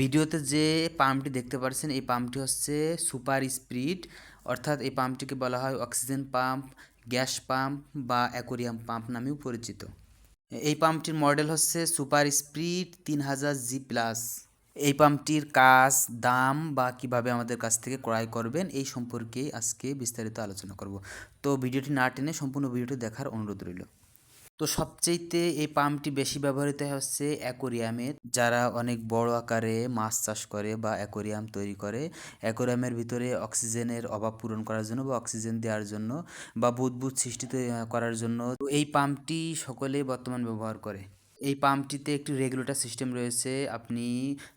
ভিডিওতে যে পাম্পটি দেখতে পাচ্ছেন এই পাম্পটি হচ্ছে সুপার স্পিড অর্থাৎ এই পাম্পটিকে বলা হয় অক্সিজেন পাম্প, গ্যাস পাম্প বা অ্যাকোরিয়াম পাম্প নামেও পরিচিত। এই পাম্পটির মডেল হচ্ছে সুপার স্পিড তিন হাজার জি প্লাস। এই পাম্পটির কাজ, দাম বা কীভাবে আমাদের কাছ থেকে ক্রয় করবেন, এই সম্পর্কে আজকে বিস্তারিত আলোচনা করব। তো ভিডিওটি না টেনে সম্পূর্ণ ভিডিওটি দেখার অনুরোধ রইল। তো সবচেয়েতে এই পাম্পটি বেশি ব্যবহৃত হচ্ছে অ্যাকোরিয়ামে যারা অনেক বড় আকারে মাছ চাষ করে বা অ্যাকোরিয়াম তৈরি করে, অ্যাকোরিয়ামের ভিতরে অক্সিজেনের অভাব পূরণ করার জন্য বা অক্সিজেন দেওয়ার জন্য বা বুদবুদ সৃষ্টি করার জন্য এই পাম্পটি সকলেই বর্তমান ব্যবহার করে। এই পাম্পটিতে একটি রেগুলেটর সিস্টেম রয়েছে, আপনি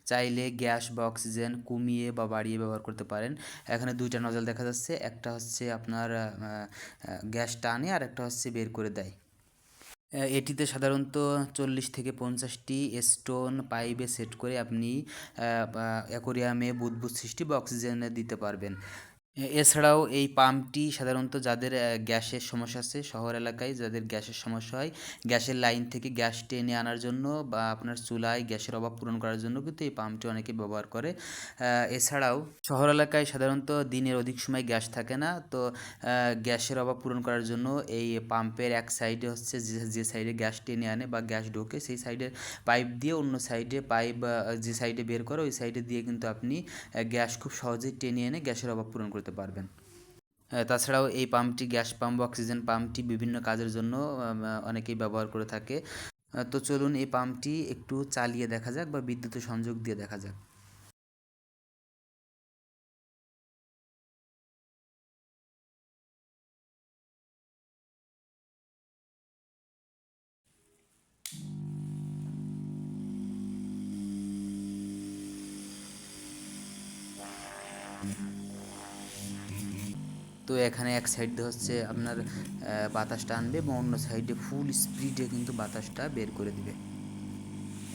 চাইলে গ্যাস বা অক্সিজেন কমিয়ে বা বাড়িয়ে ব্যবহার করতে পারেন। এখানে দুইটা নজল দেখা যাচ্ছে, একটা হচ্ছে আপনার গ্যাস টানে আর একটা হচ্ছে বের করে দেয়। এটিতে সাধারণত চল্লিশ থেকে পঞ্চাশটি স্টোন পাইপে সেট করে আপনি অ্যাকোরিয়ামে বুদবুদ সৃষ্টি বা অক্সিজেন দিতে পারবেন। এছাড়াও এই পাম্পটি সাধারণত যাদের গ্যাসের সমস্যা আছে শহর এলাকায় যাদের গ্যাসের সমস্যা হয়, গ্যাসের লাইন থেকে গ্যাস টেনে আনার জন্য বা আপনার চুলায় গ্যাসের অভাব পূরণ করার জন্য কিন্তু এই পাম্পটি অনেকে ব্যবহার করে। এছাড়াও শহর এলাকায় সাধারণত দিনের অধিক সময় গ্যাস থাকে না, তো গ্যাসের অভাব পূরণ করার জন্য এই পাম্পের এক সাইডে হচ্ছে যে সাইডে গ্যাস টেনে আনে বা গ্যাস ঢোকে সেই সাইডের পাইপ দিয়ে অন্য সাইডে পাইপ যে সাইডে বের করে ওই সাইডে দিয়ে কিন্তু আপনি গ্যাস খুব সহজেই টেনে এনে গ্যাসের অভাব পূরণ করতে পারবেন। তাছাড়াও এই পাম্পটি গ্যাস পাম্প, অক্সিজেন পাম্পটি বিভিন্ন কাজের জন্য অনেকেই ব্যবহার করে থাকে। তো চলুন এই পাম্পটি একটু চালিয়ে দেখা যাক বা বিদ্যুতের সংযোগ দিয়ে দেখা যাক। তো এখানে এক সাইড দিয়ে হচ্ছে আপনার বাতাসটা আনবে এবং অন্য সাইডে ফুল স্পিডে কিন্তু বাতাসটা বের করে দিবে।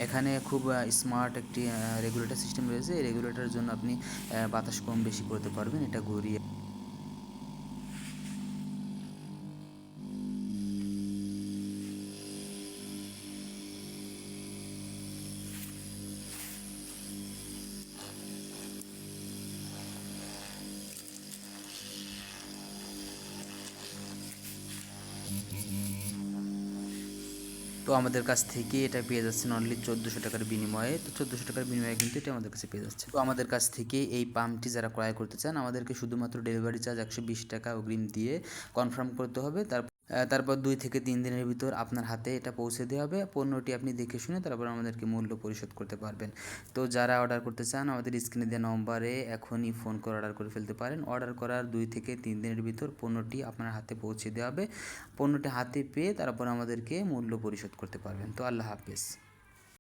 এখানে খুব স্মার্ট একটি রেগুলেটর সিস্টেম রয়েছে। এই রেগুলেটরের জন্য আপনি বাতাস কম বেশি করতে পারবেন। এটা ঘুরিয়ে তো আমাদের কাছ থেকে এটা পেয়ে যাচ্ছেন অনলি চোদ্দোশো টাকার বিনিময়ে। তো চোদ্দোশো টাকার বিনিময়ে কিন্তু এটা আমাদের কাছে পেয়ে যাচ্ছে। তো আমাদের কাছ থেকে এই পাম্পটি যারা ক্রয় করতে চান আমাদেরকে শুধুমাত্র ডেলিভারি চার্জ একশো বিশ টাকা অগ্রিম দিয়ে কনফার্ম করতে হবে। তার আহ, তারপর দুই থেকে তিন দিনের ভিতর আপনার হাতে এটা পৌঁছে দেওয়া হবে। পণ্যটি আপনি দেখে শুনে তারপর আমাদেরকে মূল্য পরিশোধ করতে পারবেন। তো যারা অর্ডার করতে চান, আমাদের স্ক্রিনে দেওয়া নম্বরে এখনই ফোন করে অর্ডার করে ফেলতে পারেন। অর্ডার করার দুই থেকে তিন দিনের ভিতর পণ্যটি আপনার হাতে পৌঁছে দেওয়া হবে। পণ্যটি হাতে পেয়ে তারপর আমাদেরকে মূল্য পরিশোধ করতে পারবেন। তো আল্লাহ হাফেজ।